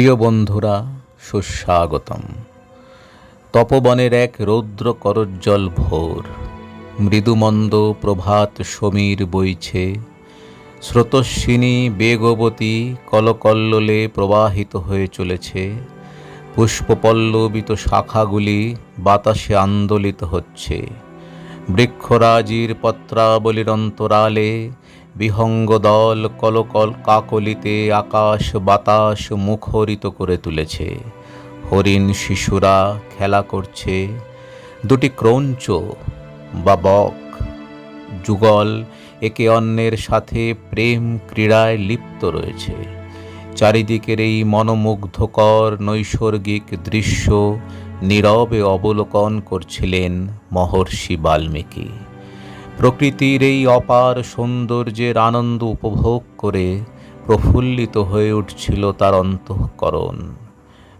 প্রিয় বন্ধুরা, সুস্বাগতম। তপবনের এক রৌদ্র করজ্জ্বল ভোর, মৃদুমন্দ প্রভাত সমীর বইছে, স্রোতস্বিনী বেগবতী কলকল্লোলে প্রবাহিত হয়ে চলেছে, পুষ্পপল্লবিত শাখাগুলি বাতাসে আন্দোলিত হচ্ছে, বৃক্ষরাজির পত্রাবলীর অন্তরালে বিহঙ্গ দল কলকল কাকলিতে আকাশ বাতাস মুখরিত করে তুলেছে। হরিণ শিশুরা খেলা করছে। দুটি ক্রঞ্চ বা বক, যুগল, একে অন্যের সাথে প্রেম ক্রীড়ায় লিপ্ত রয়েছে। চারিদিকের এই মনোমুগ্ধকর নৈসর্গিক দৃশ্য নীরবে অবলোকন করছিলেন মহর্ষি বাল্মীকি। প্রকৃতির এই অপার সৌন্দর্যের আনন্দ উপভোগ করে প্রফুল্লিত হয়ে উঠছিল তার অন্তঃকরণ।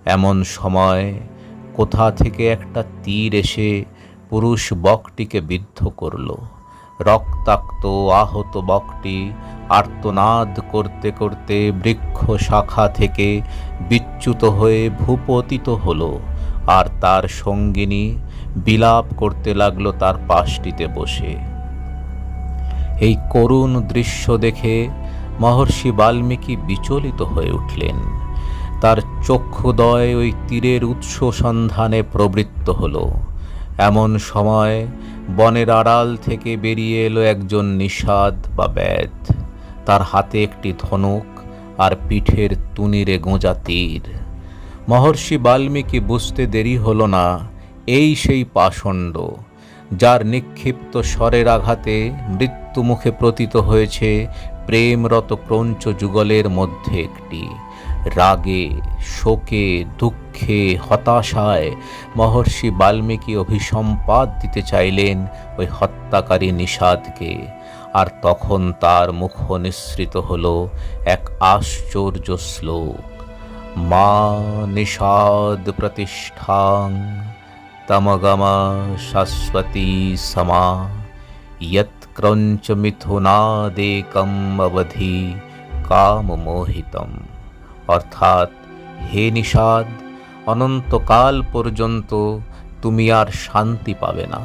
এমন সময় কোথা থেকে একটা তীর এসে পুরুষ বকটিকে বিদ্ধ করল। রক্তাক্ত আহত বকটি আর্তনাদ করতে করতে বৃক্ষ শাখা থেকে বিচ্যুত হয়ে ভূপতিত হলো আর তার সঙ্গিনী বিলাপ করতে লাগল তার পাশটিতে বসে। এই করুণ দৃশ্য দেখে মহর্ষি বাল্মীকি বিচলিত হয়ে উঠলেন। তার চক্ষুদয় ওই তীরের উৎস সন্ধানে প্রবৃত্ত হল। এমন সময় বনের আড়াল থেকে বেরিয়ে এলো একজন নিষাদ বা ব্যাধ তার হাতে একটি ধনুক আর পিঠের তুনিরে গোঁজা তীর। মহর্ষি বাল্মীকি বুঝতে দেরি হল না, এই সেই পাষণ্ড। যার নিক্ষিপ্ত স্বরের আঘাতে মৃত্যুমুখে প্রতীত হয়েছে প্রেমরত ক্রঞ্চ যুগলের মধ্যে একটি। রাগে, শোকে, দুঃখে, হতাশায় মহর্ষি বাল্মীকি অভিসম্পাদ দিতে চাইলেন ওই হত্যাকারী নিষাদকে। আর তখন তার মুখ নিঃসৃত হল এক আশ্চর্য শ্লোক। মা নিষাদ প্রতিষ্ঠাং তমগমা শাশ্বতী সমা यत्क्रञ्च মিথুনাদেকম অবধি কামমোহিতম অর্থাৎ হে নিষাদ অনন্তকাল পর্যন্ত তুমি আর শান্তি পাবে না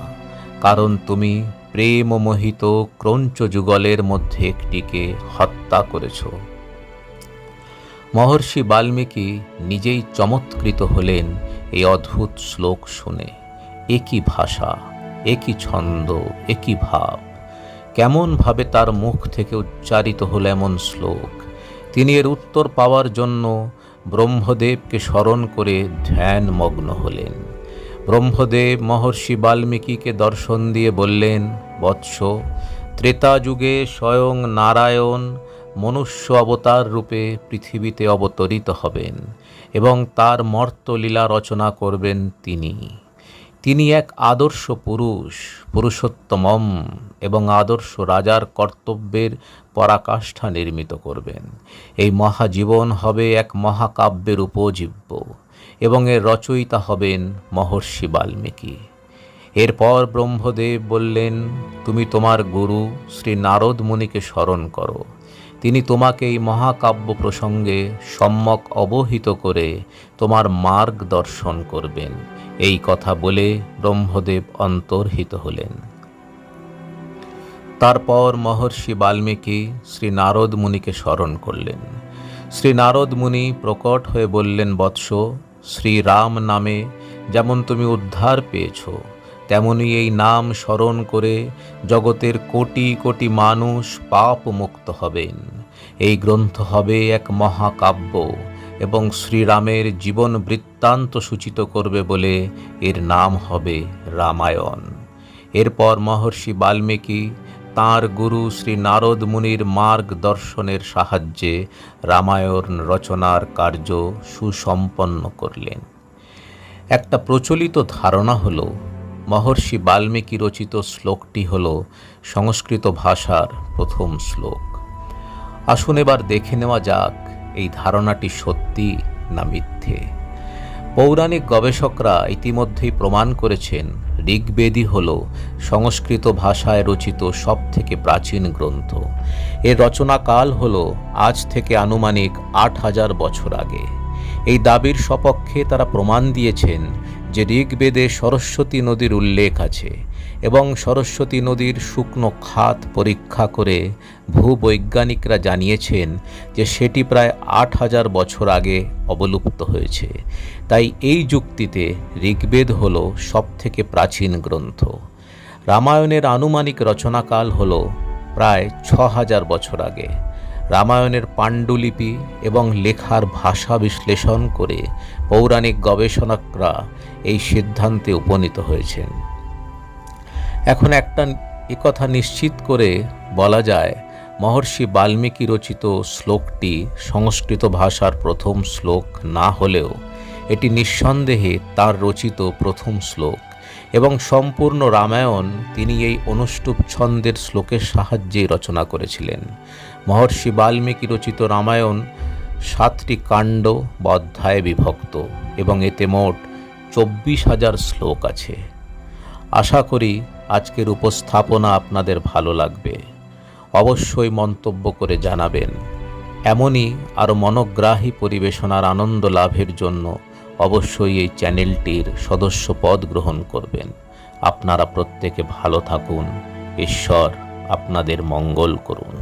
কারণ তুমি প্রেমমোহিত ক্রঞ্চ যুগলের মধ্যে একটিকে হত্যা করেছ মহর্ষি বাল্মীকি নিজেই চমৎকৃত হলেন এই অদ্ভুত শ্লোক শুনে। একই ভাষা, একই ছন্দ, একই ভাব। কেমনভাবে তার মুখ থেকে উচ্চারিত হল এমন শ্লোক। তিনি এর উত্তর পাওয়ার জন্য ব্রহ্মদেবকে স্মরণ করে ধ্যানমগ্ন হলেন। ব্রহ্মদেব মহর্ষি বাল্মীকিকে দর্শন দিয়ে বললেন, বৎস, ত্রেতা যুগে স্বয়ং নারায়ণ মনুষ্য অবতার রূপে পৃথিবীতে অবতরিত হবেন এবং তার মর্তলীলা রচনা করবেন তিনি। তিনি এক আদর্শ পুরুষ, পুরুষোত্তমম এবং আদর্শ রাজার কর্তব্যের পরাকাষ্ঠা নির্মিত করবেন। এই মহাজীবন হবে এক মহাকাব্যের উপজীব্য এবং এর রচয়িতা হবেন মহর্ষি বাল্মীকি। এরপর ব্রহ্মদেব বললেন, তুমি তোমার গুরু শ্রী নারদ মুনিকে স্মরণ করো। তিনি তোমাকে এই মহাকাব্য প্রসঙ্গে সম্যক অবহিত করে তোমার মার্গ দর্শন করবেন। এই কথা বলে ব্রহ্মদেব অন্তর্হিত হলেন। তারপর মহর্ষি বাল্মীকি শ্রী নারদ মুনিকে স্মরণ করলেন। শ্রী নারদ মুনি প্রকট হয়ে বললেন, বৎস শ্রী রাম নামে যেমন তুমি উদ্ধার পেয়েছ তেমনি এই নাম স্মরণ করে জগতের কোটি কোটি মানুষ পাপ মুক্ত হবেন। এই গ্রন্থ হবে এক মহাকাব্য এবং শ্রীরামের জীবন বৃত্তান্ত সূচিত করবে বলে এর নাম হবে রামায়ণ। এরপর মহর্ষি বাল্মীকি তাঁর গুরু শ্রী নারদ মুনির মার্গ দর্শনের সাহায্যে রামায়ণ রচনার কার্য সুসম্পন্ন করলেন। একটা প্রচলিত ধারণা হল মহর্ষি বাল্মীকি রচিত শ্লোকটি হল সংস্কৃত ভাষার প্রথম শ্লোক। আসুন এবার দেখে নেওয়া যাক এই ধারণাটি সত্যি না মিথ্যে। পৌরাণিক গবেষকরা ইতিমধ্যেই প্রমাণ করেছেন, ঋগ্বেদই হল সংস্কৃত ভাষায় রচিত সবথেকে প্রাচীন গ্রন্থ। এর রচনাকাল হল আজ থেকে আনুমানিক আট হাজার বছর আগে। এই দাবির সপক্ষে তারা প্রমাণ দিয়েছেন যে ঋগ্বেদে সরস্বতী নদীর উল্লেখ আছে এবং সরস্বতী নদীর শুকনো খাত পরীক্ষা করে ভূবৈজ্ঞানিকরা জানিয়েছেন যে সেটি প্রায় আট হাজার বছর আগে অবলুপ্ত হয়েছে। তাই এই যুক্তিতে ঋগ্বেদ হল সবথেকে প্রাচীন গ্রন্থ। রামায়ণের আনুমানিক রচনাকাল হল প্রায় ছ হাজার বছর আগে। রামায়ণের পাণ্ডুলিপি এবং লেখার ভাষা বিশ্লেষণ করে পৌরাণিক গবেষণকরা এই সিদ্ধান্তে উপনীত হয়েছেন। এখন একটা একথা নিশ্চিত করে বলা যায়, মহর্ষি বাল্মীকি রচিত শ্লোকটি সংস্কৃত ভাষার প্রথম শ্লোক না হলেও এটি নিঃসন্দেহে তার রচিত প্রথম শ্লোক। এবং সম্পূর্ণ রামায়ণ তিনি এই অনুষ্টুপ ছন্দের শ্লোকের সাহায্যেই রচনা করেছিলেন। মহর্ষি বাল্মীকি রচিত রামায়ণ সাতটি কাণ্ড বা অধ্যায়ে বিভক্ত এবং এতে মোট চব্বিশ হাজার শ্লোক আছে। আশা করি আজকের উপস্থাপনা আপনাদের ভালো লাগবে। অবশ্যই মন্তব্য করে জানাবেন। এমনই আরও মনোগ্রাহী পরিবেশনার আনন্দ লাভের জন্য অবশ্যই এই চ্যানেলটির সদস্য পদ গ্রহণ করবেন। আপনারা প্রত্যেকে ভালো থাকুন। ঈশ্বর আপনাদের মঙ্গল করুন।